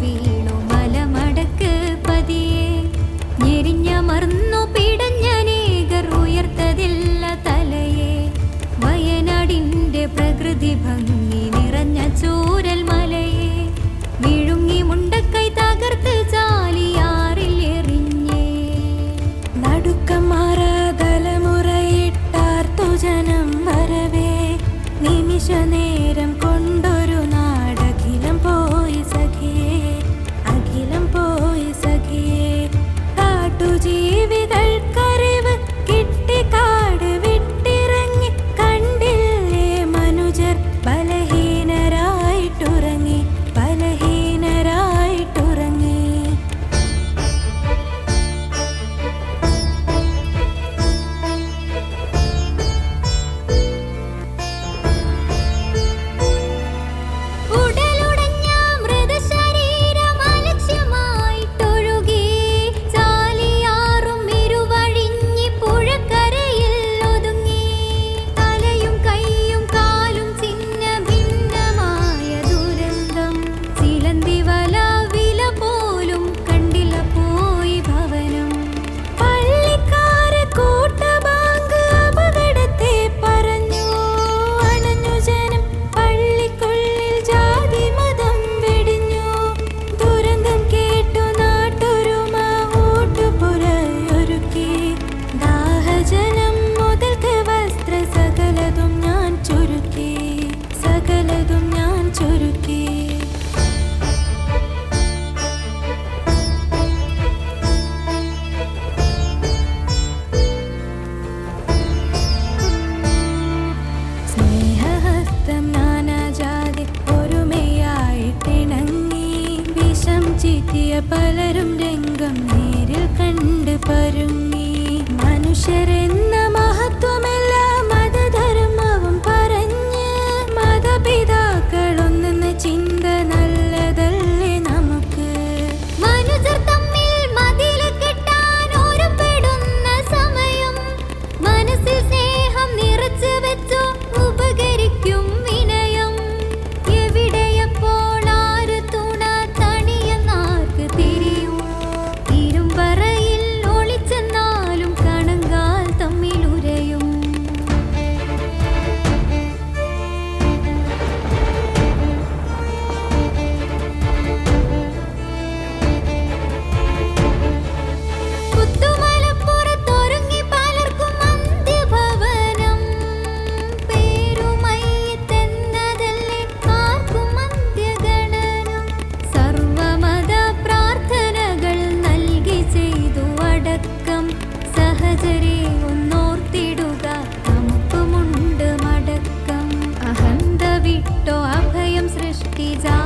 movie. രക്തം നാനാജാതി ഒരുമയായിട്ടിണങ്ങി വിഷം ചീറ്റിയ പലരും രംഗം നേരിൽ കണ്ട് പരുങ്ങി. മനുഷ്യരെ কাটি যা